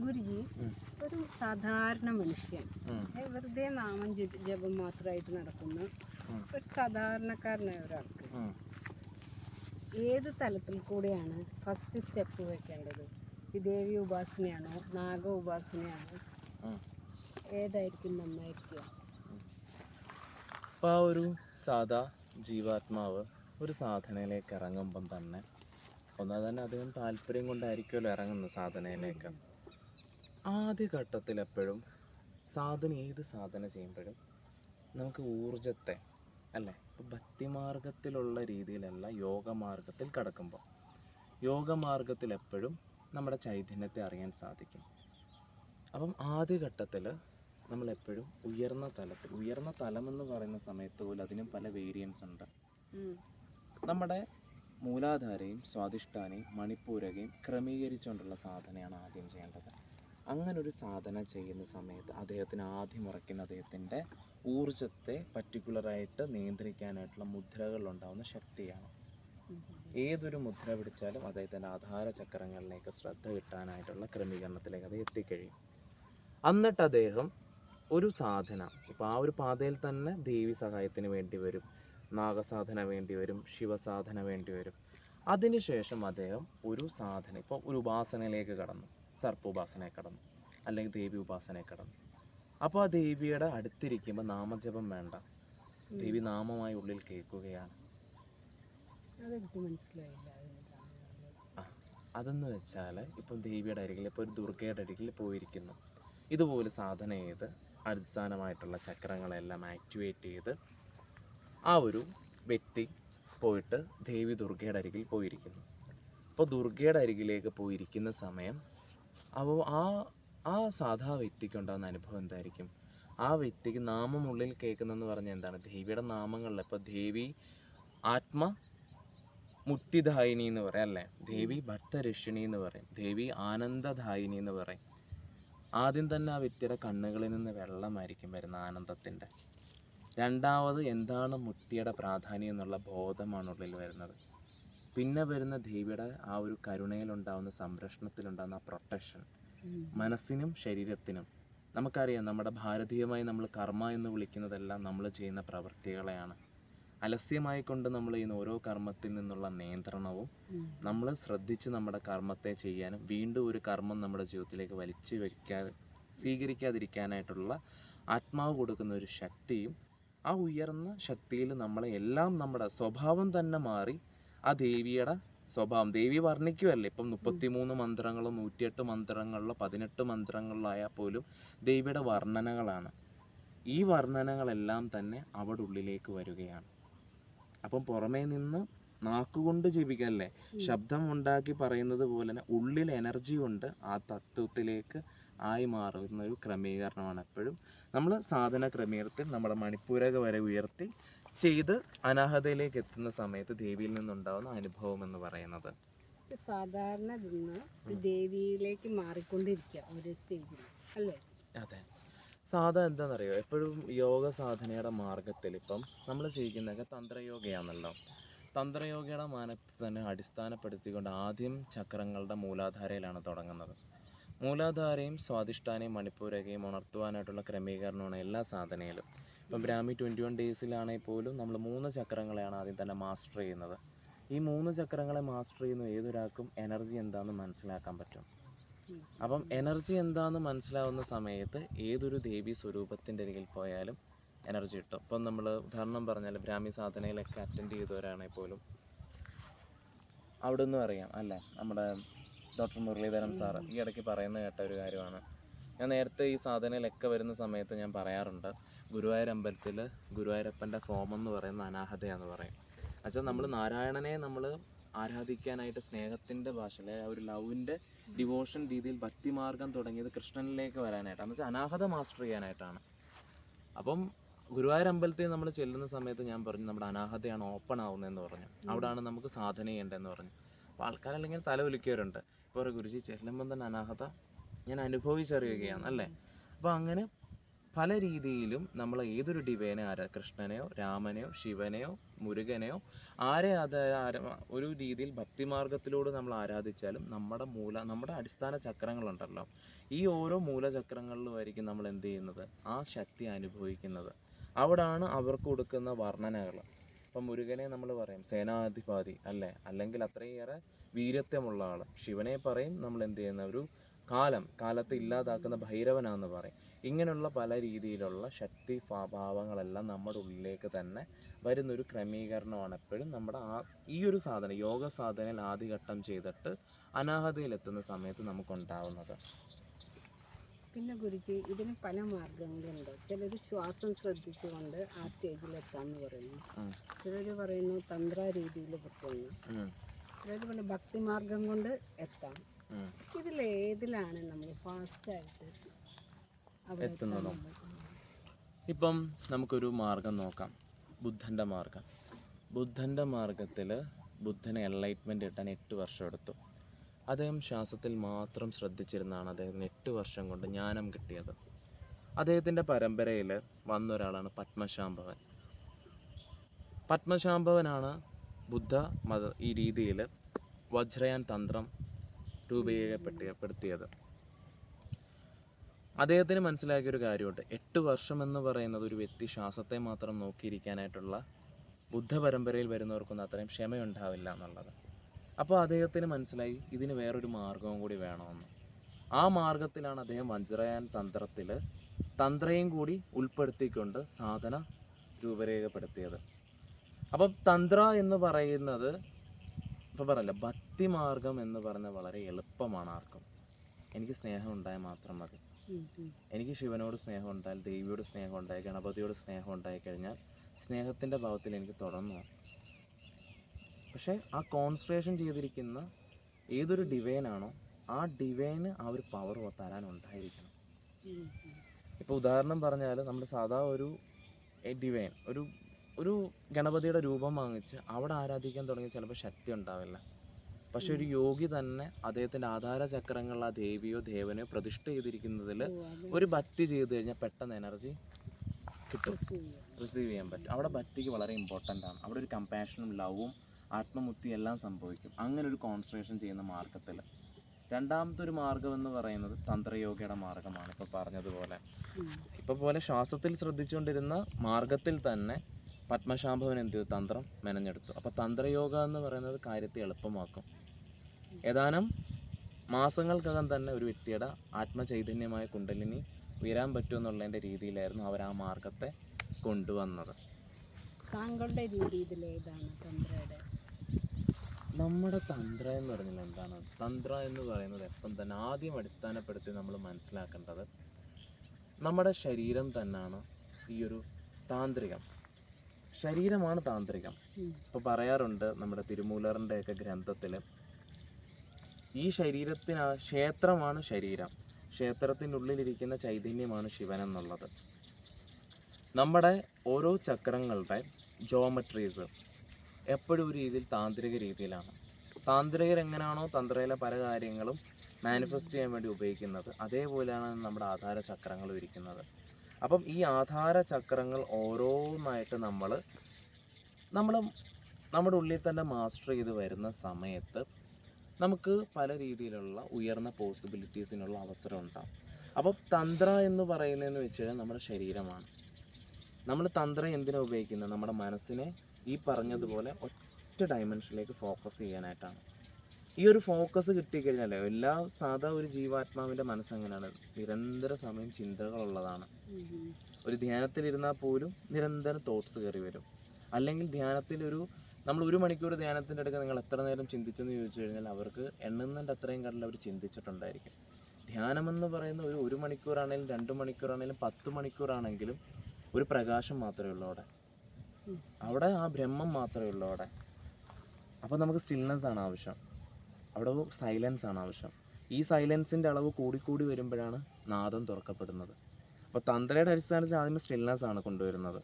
ഗുരുജി ഒരു സാധാരണ മനുഷ്യൻ. വെറുതെ നാമം ജപ- മാത്രമായിട്ട് നടക്കുന്ന ഒരു സാധാരണക്കാരനായ ഒരാൾക്ക് ഏത് തലത്തിൽ കൂടെയാണ് ഫസ്റ്റ് സ്റ്റെപ്പ് വെക്കേണ്ടത്? ദേവി ഉപാസനയാണോ നാഗ ഉപാസനയാണോ? ഏതായിരിക്കും നന്നായിരിക്കുക? അപ്പോൾ ആ ഒരു സാധാ ജീവാത്മാവ് ഒരു സാധനയിലേക്ക് ഇറങ്ങുമ്പം തന്നെ ഒന്നാ തന്നെ അദ്ദേഹം താല്പര്യം കൊണ്ടായിരിക്കുമല്ലോ ഇറങ്ങുന്നത് സാധനയിലേക്ക്. ആദ്യ ഘട്ടത്തിൽ എപ്പോഴും സാധനം ഏത് സാധനം ചെയ്യുമ്പോഴും നമുക്ക് ഊർജത്തെ അല്ലേ? ഇപ്പോൾ ഭക്തിമാർഗത്തിലുള്ള രീതിയിലല്ല യോഗമാർഗത്തിൽ കടക്കുമ്പോൾ യോഗമാർഗത്തിൽ എപ്പോഴും നമ്മുടെ ചൈതന്യത്തെ അറിയാൻ സാധിക്കും. അപ്പം ആദ്യ ഘട്ടത്തിൽ നമ്മളെപ്പോഴും ഉയർന്ന തലത്തിൽ ഉയർന്ന തലം എന്ന് പറയുന്ന സമയത്ത് പോലും അതിനും പല വേരിയൻസ് ഉണ്ട്. നമ്മുടെ മൂലാധാരയും സ്വാധിഷ്ഠാനയും മണിപ്പൂരകയും ക്രമീകരിച്ചുകൊണ്ടുള്ള സാധനയാണ് ആദ്യം ചെയ്യേണ്ടത്. അങ്ങനെ ഒരു സാധന ചെയ്യുന്ന സമയത്ത് അദ്ദേഹത്തിന് ആദ്യം ഉറക്കുന്ന അദ്ദേഹത്തിന്റെ ഊർജത്തെ പർട്ടിക്കുലറായിട്ട് നിയന്ത്രിക്കാനായിട്ടുള്ള മുദ്രകളിലുണ്ടാവുന്ന ശക്തിയാണ്. ഏതൊരു മുദ്ര പിടിച്ചാലും അദ്ദേഹത്തിന്റെ ആധാര ചക്രങ്ങളിലേക്ക് ശ്രദ്ധ കിട്ടാനായിട്ടുള്ള ക്രമീകരണത്തിലേക്ക് അത് എത്തിക്കഴിയും. എന്നിട്ട് അദ്ദേഹം ഒരു സാധന ഇപ്പോൾ ആ ഒരു പാതയിൽ തന്നെ ദേവി സഹായത്തിന് വേണ്ടി വരും നാഗസാധന വേണ്ടി വരും ശിവസാധന വേണ്ടി വരും. അതിനുശേഷം അദ്ദേഹം ഒരു സാധന ഇപ്പോൾ ഒരു ഉപാസനയിലേക്ക് കടന്നു. സർപ്പോപാസനയെ കടന്നു. അല്ലെങ്കിൽ ദേവി ഉപാസനയെ കടന്നു. അപ്പോൾ ആ ദേവിയുടെ അടുത്തിരിക്കുമ്പോൾ നാമജപം വേണ്ട. ദേവി നാമമായി ഉള്ളിൽ കേൾക്കുകയാണ്. അതെന്ന് വെച്ചാൽ ഇപ്പം ദേവിയുടെ അരികിൽ ഇപ്പോൾ ഒരു ദുർഗയുടെ അരികിൽ പോയിരിക്കുന്നു. ഇതുപോലെ സാധന ചെയ്ത് അടിസ്ഥാനമായിട്ടുള്ള ചക്രങ്ങളെല്ലാം ആക്ടിവേറ്റ് ചെയ്ത് ആ ഒരു വ്യക്തി പോയിട്ട് ദേവി ദുർഗയുടെ അരികിൽ പോയിരിക്കുന്നു. അപ്പോൾ ദുർഗയുടെ അരികിലേക്ക് പോയിരിക്കുന്ന സമയം അപ്പോൾ ആ ആ സാധാ വ്യക്തിക്ക് ഉണ്ടാകുന്ന അനുഭവം എന്തായിരിക്കും? ആ വ്യക്തിക്ക് നാമം ഉള്ളിൽ കേൾക്കുന്നതെന്ന് പറഞ്ഞാൽ എന്താണ്? ദേവിയുടെ നാമങ്ങളിൽ ഇപ്പോൾ ദേവി ആത്മ മുക്തിദായിനി എന്ന് പറയാം അല്ലേ? ദേവി ഭക്തരക്ഷിണി എന്ന് പറയും ദേവി ആനന്ദദായിനി എന്ന് പറയും. ആദ്യം തന്നെ ആ വ്യക്തിയുടെ കണ്ണുകളിൽ നിന്ന് വെള്ളമായിരിക്കും വരുന്ന ആനന്ദത്തിന്റെ. രണ്ടാമത് എന്താണ് മുക്തിയുടെ പ്രാധാന്യം എന്നുള്ള ബോധമാണ് ഉള്ളിൽ വരുന്നത്. പിന്നെ വരുന്ന ദേവിയുടെ ആ ഒരു കരുണയിലുണ്ടാവുന്ന സംരക്ഷണത്തിലുണ്ടാകുന്ന പ്രൊട്ടക്ഷൻ മനസ്സിനും ശരീരത്തിനും. നമുക്കറിയാം നമ്മുടെ ഭാരതീയമായി നമ്മൾ കർമ്മ എന്ന് വിളിക്കുന്നതെല്ലാം നമ്മൾ ചെയ്യുന്ന പ്രവൃത്തികളെയാണ് അലസ്യമായി കൊണ്ട് നമ്മൾ ചെയ്യുന്ന ഓരോ കർമ്മത്തിൽ നിന്നുള്ള നിയന്ത്രണവും നമ്മൾ ശ്രദ്ധിച്ച് നമ്മുടെ കർമ്മത്തെ ചെയ്യാനും വീണ്ടും ഒരു കർമ്മം നമ്മുടെ ജീവിതത്തിലേക്ക് വലിച്ചു വയ്ക്കാതെ സ്വീകരിക്കാതിരിക്കാനായിട്ടുള്ള ആത്മാവ് കൊടുക്കുന്ന ഒരു ശക്തിയും ആ ഉയർന്ന ശക്തിയിൽ നമ്മളെ എല്ലാം നമ്മുടെ സ്വഭാവം തന്നെ മാറി ആ ദേവിയുടെ സ്വഭാവം. ദേവി വർണിക്കുമല്ലേ ഇപ്പം മുപ്പത്തിമൂന്ന് മന്ത്രങ്ങളും നൂറ്റിയെട്ട് മന്ത്രങ്ങളിലോ പതിനെട്ട് മന്ത്രങ്ങളിലായാൽ പോലും ദേവിയുടെ വർണനകളാണ്. ഈ വർണനകളെല്ലാം തന്നെ അവിടെ ഉള്ളിലേക്ക് വരികയാണ്. അപ്പം പുറമേ നിന്ന് നാക്കുകൊണ്ട് ജപിക്കല്ലേ. ശബ്ദം ഉണ്ടാക്കി പറയുന്നത് പോലെ തന്നെ ഉള്ളിൽ എനർജി കൊണ്ട് ആ തത്വത്തിലേക്ക് ആയി മാറുന്ന ഒരു ക്രമീകരണമാണ് എപ്പോഴും. നമ്മൾ സാധന ക്രമീകരണത്തിൽ നമ്മുടെ മണിപ്പൂരക വരെ ഉയർത്തി ചെയ്ത് അനാഹതയിലേക്ക് എത്തുന്ന സമയത്ത് ദേവിയിൽ നിന്നുണ്ടാവുന്ന അനുഭവം എന്ന് പറയുന്നത്? സാധാരണ നിന്ന് ദേവിയിലേക്ക് മാറിക്കൊണ്ടിരിക്കുക ഒരു സ്റ്റേജിൽ അല്ലേ? അതെ. സാധാ എന്താണെന്നറിയോ എപ്പോഴും യോഗ സാധനയുടെ മാർഗത്തിൽ ഇപ്പം നമ്മൾ ചെയ്യുന്നതൊക്കെ തന്ത്രയോഗയാണല്ലോ. തന്ത്രയോഗയുടെ മാനത്തെ തന്നെ അടിസ്ഥാനപ്പെടുത്തിക്കൊണ്ട് ആദ്യം ചക്രങ്ങളുടെ മൂലാധാരയിലാണ് തുടങ്ങുന്നത്. മൂലാധാരയും സ്വാധിഷ്ഠാനയും മണിപ്പൂരകയും ഉണർത്തുവാനായിട്ടുള്ള ക്രമീകരണമാണ് എല്ലാ സാധനയിലും. ഇപ്പം ബ്രാഹ്മി ട്വന്റി വൺ ഡേയ്സിലാണെങ്കിൽ പോലും നമ്മൾ മൂന്ന് ചക്രങ്ങളെയാണ് ആദ്യം തന്നെ മാസ്റ്റർ ചെയ്യുന്നത്. ഈ മൂന്ന് ചക്രങ്ങളെ മാസ്റ്റർ ചെയ്യുന്ന ഏതൊരാൾക്കും എനർജി എന്താണെന്ന് മനസ്സിലാക്കാൻ പറ്റും. അപ്പം എനർജി എന്താണെന്ന് മനസ്സിലാവുന്ന സമയത്ത് ഏതൊരു ദേവി സ്വരൂപത്തിന്റെ അരികിൽ പോയാലും എനർജി കിട്ടും. ഇപ്പം നമ്മൾ ഉദാഹരണം പറഞ്ഞാൽ ബ്രാഹ്മി സാധനയിലൊക്കെ അറ്റൻഡ് ചെയ്തവരാണെങ്കിൽ പോലും അവിടെ നിന്നും അറിയാം അല്ലേ? നമ്മുടെ ഡോക്ടർ മുരളീധരൻ സാറ് ഈ ഇടയ്ക്ക് പറയുന്ന കേട്ട ഒരു കാര്യമാണ്. ഞാൻ നേരത്തെ ഈ സാധനയിലൊക്കെ വരുന്ന സമയത്ത് ഞാൻ പറയാറുണ്ട്. ഗുരുവായൂർ അമ്പലത്തിൽ ഗുരുവായൂരപ്പന്റെ ഫോമം എന്ന് പറയുന്ന അനാഹതയാന്ന് പറയും. അച്ഛാ നമ്മൾ നാരായണനെ നമ്മൾ ആരാധിക്കാനായിട്ട് സ്നേഹത്തിന്റെ ഭാഷ അല്ലെ ഒരു ലവിന്റെ ഡിവോഷൻ രീതിയിൽ ഭക്തിമാർഗം തുടങ്ങിയത് കൃഷ്ണനിലേക്ക് വരാനായിട്ടാണ്. വെച്ചാൽ അനാഹത മാസ്റ്റർ ചെയ്യാനായിട്ടാണ്. അപ്പം ഗുരുവായൂർ അമ്പലത്തിൽ നമ്മൾ ചെല്ലുന്ന സമയത്ത് ഞാൻ പറഞ്ഞു നമ്മുടെ അനാഹതയാണ് ഓപ്പൺ ആവുന്നതെന്ന് പറഞ്ഞു. അവിടെയാണ് നമുക്ക് സാധന ചെയ്യേണ്ടതെന്ന് പറഞ്ഞു. അപ്പോൾ ആൾക്കാരല്ലെങ്കിൽ തല ഒലിക്കവരുണ്ട് ഇപ്പോൾ ഗുരുജി ചെല്ലുമ്പം തന്നെ അനാഹത ഞാൻ അനുഭവിച്ചറിയുകയാണ് അല്ലേ? അപ്പോൾ അങ്ങനെ പല രീതിയിലും നമ്മൾ ഏതൊരു ഡിവൈനെ ആരാ? കൃഷ്ണനെയോ രാമനെയോ ശിവനെയോ മുരുകനെയോ ആരെ അത് ഒരു രീതിയിൽ ഭക്തിമാർഗത്തിലൂടെ നമ്മൾ ആരാധിച്ചാലും നമ്മുടെ മൂല നമ്മുടെ അടിസ്ഥാന ചക്രങ്ങളുണ്ടല്ലോ. ഈ ഓരോ മൂലചക്രങ്ങളിലുമായിരിക്കും നമ്മൾ എന്ത് ചെയ്യുന്നത്? ആ ശക്തി അനുഭവിക്കുന്നത്. അവിടാണ് അവർക്ക് കൊടുക്കുന്ന വർണനകൾ ഇപ്പം മുരുകനെ നമ്മൾ പറയും സേനാധിപാതി അല്ലേ? അല്ലെങ്കിൽ അത്രയേറെ വീരത്വമുള്ള ആൾ ശിവനെ പറയും നമ്മൾ എന്ത് ചെയ്യുന്ന ഒരു കാലം കാലത്തെ ഇല്ലാതാക്കുന്ന ഭൈരവനാന്ന് പറയും. ഇങ്ങനെയുള്ള പല രീതിയിലുള്ള ശക്തി ഭാവങ്ങളെല്ലാം നമ്മുടെ ഉള്ളിലേക്ക് തന്നെ വരുന്നൊരു ക്രമീകരണമാണ് എപ്പോഴും നമ്മുടെ ആ ഈ ഒരു സാധന യോഗ സാധനയിൽ ആദ്യഘട്ടം ചെയ്തിട്ട് അനാഹതയിലെത്തുന്ന സമയത്ത് നമുക്കുണ്ടാവുന്നത്. പിന്നെ ഗുരുജി ഇതിന് പല മാർഗങ്ങളുണ്ട്. ചിലർ ശ്വാസം ശ്രദ്ധിച്ചുകൊണ്ട് ആ സ്റ്റേജിൽ എത്താമെന്ന് പറയുന്നു ചിലർ പറയുന്നു തന്ത്ര രീതിയിൽ പറ്റുന്നു ചിലർ പറയുന്നു ഭക്തി മാർഗം കൊണ്ട് എത്താം. ഇതിലേതിലാണ് നമ്മൾ ഫാസ്റ്റായിട്ട് എത്തുന്നതോ? ഇപ്പം നമുക്കൊരു മാർഗം നോക്കാം. ബുദ്ധന്റെ മാർഗം. ബുദ്ധന്റെ മാർഗത്തിൽ ബുദ്ധന് എൻലൈറ്റ്മെന്റ് കിട്ടാൻ എട്ട് വർഷം എടുത്തു. അദ്ദേഹം ശ്വാസത്തിൽ മാത്രം ശ്രദ്ധിച്ചിരുന്നാണ് അദ്ദേഹത്തിന് എട്ട് വർഷം കൊണ്ട് ജ്ഞാനം കിട്ടിയത്. അദ്ദേഹത്തിന്റെ പരമ്പരയിൽ വന്നൊരാളാണ് പത്മശാംഭവൻ. പത്മശാംഭവനാണ് ബുദ്ധ മത ഈ രീതിയിൽ വജ്രയാൻ തന്ത്രം രൂപീകരിക്കപ്പെടുത്തിയത് അദ്ദേഹത്തിന് മനസ്സിലാക്കിയ ഒരു കാര്യമുണ്ട്. എട്ട് വർഷം എന്ന് പറയുന്നത് ഒരു വ്യക്തി ശ്വാസത്തെ മാത്രം നോക്കിയിരിക്കാനായിട്ടുള്ള ബുദ്ധ പരമ്പരയിൽ വരുന്നവർക്കൊന്നും അത്രയും ക്ഷമയുണ്ടാവില്ല എന്നുള്ളത്. അപ്പോൾ അദ്ദേഹത്തിന് മനസ്സിലായി ഇതിന് വേറൊരു മാർഗവും കൂടി വേണമെന്ന്. ആ മാർഗത്തിലാണ് അദ്ദേഹം വജ്രയാൻ തന്ത്രത്തിൽ തന്ത്രയും കൂടി ഉൾപ്പെടുത്തിക്കൊണ്ട് സാധന രൂപരേഖപ്പെടുത്തിയത്. അപ്പം തന്ത്ര എന്ന് പറയുന്നത് ഇപ്പം പറയല്ല ഭക്തി മാർഗം എന്ന് പറഞ്ഞാൽ വളരെ എളുപ്പമാണ് ആർക്കും എനിക്ക് സ്നേഹം ഉണ്ടായാൽ മാത്രം മതി. എനിക്ക് ശിവനോട് സ്നേഹം ഉണ്ടായാൽ ദേവിയോട് സ്നേഹം ഉണ്ടായി ഗണപതിയോട് സ്നേഹം ഉണ്ടായി കഴിഞ്ഞാൽ സ്നേഹത്തിന്റെ ഭാവത്തിൽ എനിക്ക് തുടർന്നു പോകാം. പക്ഷേ ആ കോൺസെൻട്രേഷൻ ചെയ്തിരിക്കുന്ന ഏതൊരു ഡിവൈനാണോ ആ ഡിവൈന് ആ ഒരു പവർ തരാൻ ഉണ്ടായിരിക്കണം. ഇപ്പോൾ ഉദാഹരണം പറഞ്ഞാൽ നമ്മൾ സാധാ ഒരു ഡിവൈൻ ഒരു ഒരു ഗണപതിയുടെ രൂപം വാങ്ങിച്ച് അവിടെ ആരാധിക്കാൻ തുടങ്ങി ചിലപ്പോൾ ശക്തി ഉണ്ടാവില്ല പക്ഷെ ഒരു യോഗി തന്നെ അദ്ദേഹത്തിന്റെ ആധാര ചക്രങ്ങളിൽ ആ ദേവിയോ ദേവനെയോ പ്രതിഷ്ഠ ചെയ്തിരിക്കുന്നതിൽ ഒരു ഭക്തി ചെയ്തു കഴിഞ്ഞാൽ പെട്ടെന്ന് എനർജി കിട്ടും. റിസീവ് ചെയ്യാൻ പറ്റും. അവിടെ ഭക്തിക്ക് വളരെ ഇമ്പോർട്ടന്റ് ആണ്. അവിടെ ഒരു കമ്പാഷനും ലവും ആത്മമുക്തി എല്ലാം സംഭവിക്കും. അങ്ങനെ ഒരു കോൺസെൻട്രേഷൻ ചെയ്യുന്ന മാർഗത്തിൽ രണ്ടാമത്തെ ഒരു മാർഗം എന്ന് പറയുന്നത് തന്ത്രയോഗയുടെ മാർഗമാണ് ഇപ്പോൾ പറഞ്ഞതുപോലെ. ഇപ്പോൾ പോലെ ശ്വാസത്തിൽ ശ്രദ്ധിച്ചുകൊണ്ടിരുന്ന മാർഗത്തിൽ തന്നെ പത്മശാംഭവൻ എന്ത് ചെയ്തു? തന്ത്രം മെനഞ്ഞെടുത്തു. അപ്പോൾ തന്ത്രയോഗ എന്ന് പറയുന്നത് കാര്യത്തെ എളുപ്പമാക്കും. ഏതാനും മാസങ്ങൾക്കകം തന്നെ ഒരു വ്യക്തിയുടെ ആത്മചൈതന്യമായ കുണ്ടലിനി ഉയരാൻ പറ്റുമെന്നുള്ളതിന്റെ രീതിയിലായിരുന്നു അവർ ആ മാർഗത്തെ കൊണ്ടുവന്നത്. താങ്കളുടെ തന്ത്രയുടെ? നമ്മുടെ തന്ത്ര എന്ന് പറഞ്ഞാൽ എന്താണ്? തന്ത്ര എന്ന് പറയുന്നത് എപ്പം തന്നെ ആദ്യം അടിസ്ഥാനപ്പെടുത്തി നമ്മൾ മനസ്സിലാക്കേണ്ടത് നമ്മുടെ ശരീരം തന്നെയാണ് ഈ ഒരു താന്ത്രികം. ശരീരമാണ് താന്ത്രികം. ഇപ്പോൾ പറയാറുണ്ട് നമ്മുടെ തിരുമൂലറിന്റെ ഒക്കെ ഗ്രന്ഥത്തിൽ ഈ ശരീരത്തിന് ക്ഷേത്രമാണ് ശരീരം. ക്ഷേത്രത്തിനുള്ളിലിരിക്കുന്ന ചൈതന്യമാണ് ശിവൻ എന്നുള്ളത്. നമ്മുടെ ഓരോ ചക്രങ്ങളുടെ ജോമെട്രീസ് എപ്പോഴും ഒരു രീതിയിൽ താന്ത്രിക രീതിയിലാണ്. താന്ത്രികർ എങ്ങനെയാണോ തന്ത്രയിലെ പല കാര്യങ്ങളും മാനിഫെസ്റ്റ് ചെയ്യാൻ വേണ്ടി ഉപയോഗിക്കുന്നത് അതേപോലെയാണ് നമ്മുടെ ആധാര ചക്രങ്ങൾ ഇരിക്കുന്നത്. അപ്പം ഈ ആധാര ചക്രങ്ങൾ ഓരോന്നായിട്ട് നമ്മൾ നമ്മൾ നമ്മുടെ ഉള്ളിൽ തന്നെ മാസ്റ്റർ ചെയ്ത് വരുന്ന സമയത്ത് നമുക്ക് പല രീതിയിലുള്ള ഉയർന്ന പോസിബിലിറ്റീസിനുള്ള അവസരം ഉണ്ടാകും അപ്പോൾ തന്ത്ര എന്ന് പറയുന്നതെന്ന് വെച്ച് കഴിഞ്ഞാൽ നമ്മുടെ ശരീരമാണ്. നമ്മൾ തന്ത്രം എന്തിനാ ഉപയോഗിക്കുന്നത്? നമ്മുടെ മനസ്സിനെ ഈ പറഞ്ഞതുപോലെ ഒറ്റ ഡയമെൻഷനിലേക്ക് ഫോക്കസ് ചെയ്യാനായിട്ടാണ്. ഈ ഒരു ഫോക്കസ് കിട്ടിക്കഴിഞ്ഞാൽ എല്ലാ സാധാ ഒരു ജീവാത്മാവിന്റെ മനസ്സെങ്ങനെയാണ് നിരന്തര സമയം ചിന്തകളുള്ളതാണ്. ഉള്ളതാണ് ഒരു ഒരു ധ്യാനത്തിലിരുന്നാൽ പോലും നിരന്തരം തോട്ട്സ് കയറി വരും. അല്ലെങ്കിൽ ധ്യാനത്തിൽ ഒരു നമ്മൾ ഒരു മണിക്കൂർ ധ്യാനത്തിന്റെ അടുക്ക നിങ്ങൾ എത്ര നേരം ചിന്തിച്ചെന്ന് ചോദിച്ചു കഴിഞ്ഞാൽ അവർക്ക് എണ്ണുന്നതിന്റെ അത്രയും കണ്ടിൽ അവർ ചിന്തിച്ചിട്ടുണ്ടായിരിക്കും. ധ്യാനമെന്ന് പറയുന്ന ഒരു ഒരു മണിക്കൂറാണെങ്കിലും രണ്ട് മണിക്കൂറാണെങ്കിലും പത്ത് മണിക്കൂറാണെങ്കിലും ഒരു പ്രകാശം മാത്രമേ ഉള്ളൂ അവിടെ. അവിടെ ആ ബ്രഹ്മം മാത്രമേ ഉള്ളൂ അവിടെ. അപ്പോൾ നമുക്ക് സ്റ്റിൽനെസ് ആണ് ആവശ്യം. അവിടെ സൈലൻസ് ആണ് ആവശ്യം. ഈ സൈലൻസിന്റെ അളവ് കൂടിക്കൂടി വരുമ്പോഴാണ് നാദം തുറക്കപ്പെടുന്നത്. അപ്പോൾ തന്ത്രയുടെ അടിസ്ഥാനത്തിൽ ആദ്യം സ്റ്റിൽനെസ് ആണ് കൊണ്ടുവരുന്നത്.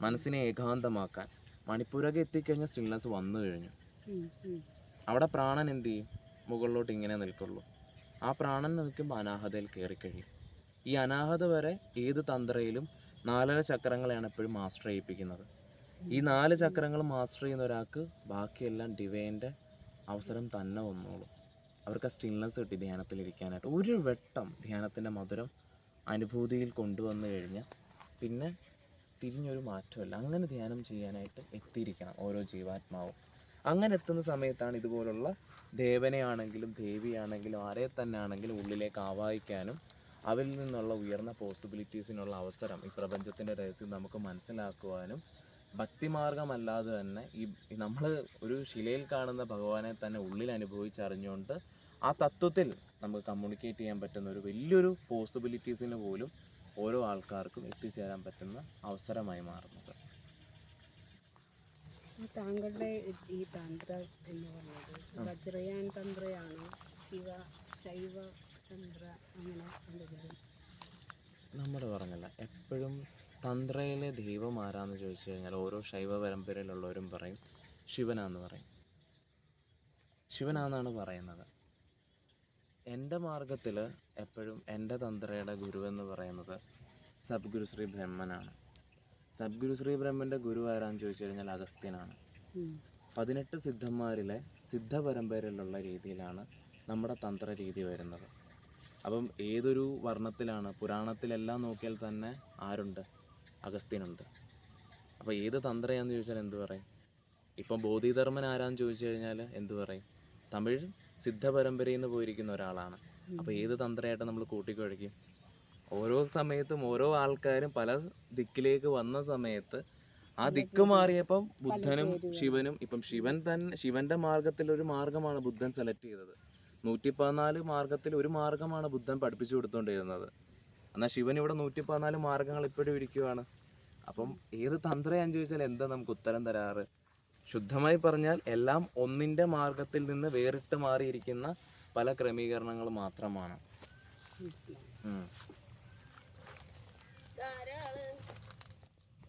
മനസ്സിനെ ഏകാന്തമാക്കാൻ. മണിപ്പൂരൊക്കെ എത്തിക്കഴിഞ്ഞാൽ സ്റ്റിൽനെസ് വന്നു കഴിഞ്ഞു. അവിടെ പ്രാണൻ എന്ത് ചെയ്യും? മുകളിലോട്ട് ഇങ്ങനെ നിൽക്കുള്ളൂ. ആ പ്രാണൻ നിൽക്കുമ്പോൾ അനാഹതയിൽ കയറി കഴിയും. ഈ അനാഹത വരെ ഏത് തന്ത്രയിലും നാലര ചക്രങ്ങളെയാണ് എപ്പോഴും മാസ്റ്റർ ചെയ്യിപ്പിക്കുന്നത് ഈ നാല് ചക്രങ്ങൾ മാസ്റ്റർ ചെയ്യുന്ന ഒരാൾക്ക് ബാക്കിയെല്ലാം ഡിവൈന്റെ അവസരം തന്നെ വന്നോളും. അവർക്ക് ആ സ്റ്റിൽനെസ് കിട്ടി ധ്യാനത്തിലിരിക്കാനായിട്ട്. ഒരു വെട്ടം ധ്യാനത്തിന്റെ മധുരം അനുഭൂതിയിൽ കൊണ്ടുവന്നു കഴിഞ്ഞാൽ പിന്നെ തിരിഞ്ഞൊരു മാറ്റമല്ല. അങ്ങനെ ധ്യാനം ചെയ്യാനായിട്ട് എത്തിയിരിക്കണം ഓരോ ജീവാത്മാവും. അങ്ങനെ എത്തുന്ന സമയത്താണ് ഇതുപോലുള്ള ദേവനെയാണെങ്കിലും ദേവിയാണെങ്കിലും ആരെ തന്നെ ആണെങ്കിലും ഉള്ളിലേക്ക് ആവാഹിക്കാനും അവരിൽ നിന്നുള്ള ഉയർന്ന പോസിബിലിറ്റീസിനുള്ള അവസരം ഈ പ്രപഞ്ചത്തിന്റെ രഹസ്യം നമുക്ക് മനസ്സിലാക്കുവാനും ഭക്തിമാർഗമല്ലാതെ തന്നെ ഈ നമ്മൾ ഒരു ശിലയിൽ കാണുന്ന ഭഗവാനെ തന്നെ ഉള്ളിൽ അനുഭവിച്ചറിഞ്ഞുകൊണ്ട് ആ തത്വത്തിൽ നമുക്ക് കമ്മ്യൂണിക്കേറ്റ് ചെയ്യാൻ പറ്റുന്ന ഒരു വലിയൊരു പോസിബിലിറ്റീസിന് പോലും ഓരോ ആൾക്കാർക്കും എത്തിച്ചേരാൻ പറ്റുന്ന അവസരമായി മാറുന്നത്. താങ്കളുടെ ഈ തന്ത്ര എന്ന് പറയുന്നത് വജ്രയാൻ തന്ത്രയാണോ ശിവ ശൈവ തന്ത്ര അങ്ങനെ നമ്മൾ പറഞ്ഞല്ല എപ്പോഴും തന്ത്രയിലെ ദൈവം ആരാന്ന് ചോദിച്ചു കഴിഞ്ഞാൽ ഓരോ ശൈവ പരമ്പരയിലുള്ളവരും പറയും ശിവനാന്ന് പറയും. ശിവനാന്നാണ് പറയുന്നത്. എന്റെ മാർഗത്തിൽ എപ്പോഴും എന്റെ തന്ത്രയുടെ ഗുരുവെന്ന് പറയുന്നത് സദ്ഗുരു ശ്രീ ബ്രഹ്മനാണ്. സദ്ഗുരു ശ്രീ ബ്രഹ്മന്റെ ഗുരു ആരാന്ന് ചോദിച്ചു കഴിഞ്ഞാൽ അഗസ്ത്യനാണ്. പതിനെട്ട് സിദ്ധന്മാരിലെ സിദ്ധ പരമ്പരയിലുള്ള രീതിയിലാണ് നമ്മുടെ തന്ത്ര രീതി വരുന്നത്. അപ്പം ഏതൊരു വർണത്തിലാണ് പുരാണത്തിലെല്ലാം നോക്കിയാൽ തന്നെ ആരുണ്ട്? അഗസ്ത്യനുണ്ട് അപ്പോൾ ഏത് തന്ത്രയാന്ന് ചോദിച്ചാൽ എന്ത് പറയും? ഇപ്പം ബോധിധർമ്മൻ ആരാന്ന് ചോദിച്ചു കഴിഞ്ഞാൽ എന്ത് പറയും? തമിഴ് സിദ്ധ പരമ്പരയിൽ നിന്ന് പോയിരിക്കുന്ന ഒരാളാണ്. അപ്പോൾ ഏത് തന്ത്രയായിട്ട് നമ്മൾ കൂട്ടിക്കുഴയ്ക്കും ഓരോ സമയത്തും ഓരോ ആൾക്കാരും പല ദിക്കിലേക്ക് വന്ന സമയത്ത് ആ ദിക്ക് മാറിയപ്പം ബുദ്ധനും ശിവനും ഇപ്പം ശിവൻ തന്നെ ശിവന്റെ മാർഗത്തിൽ ഒരു മാർഗമാണ് ബുദ്ധൻ സെലക്ട് ചെയ്തത്. നൂറ്റി പതിനാല് മാർഗത്തിൽ ഒരു മാർഗമാണ് ബുദ്ധൻ പഠിപ്പിച്ചു കൊടുത്തുകൊണ്ടിരുന്നത് എന്നാൽ ശിവൻ ഇവിടെ നൂറ്റി പതിനാല് മാർഗങ്ങൾ ഇപ്പോഴും ഇരിക്കുവാണ്. അപ്പം ഏത് തന്ത്രയാന്ന് ചോദിച്ചാൽ എന്താ നമുക്ക് ഉത്തരം തരാറ്? ശുദ്ധമായി പറഞ്ഞാൽ എല്ലാം ഒന്നിന്റെ മാർഗത്തിൽ നിന്ന് വേറിട്ട് മാറിയിരിക്കുന്ന പല ക്രമീകരണങ്ങൾ മാത്രമാണ്.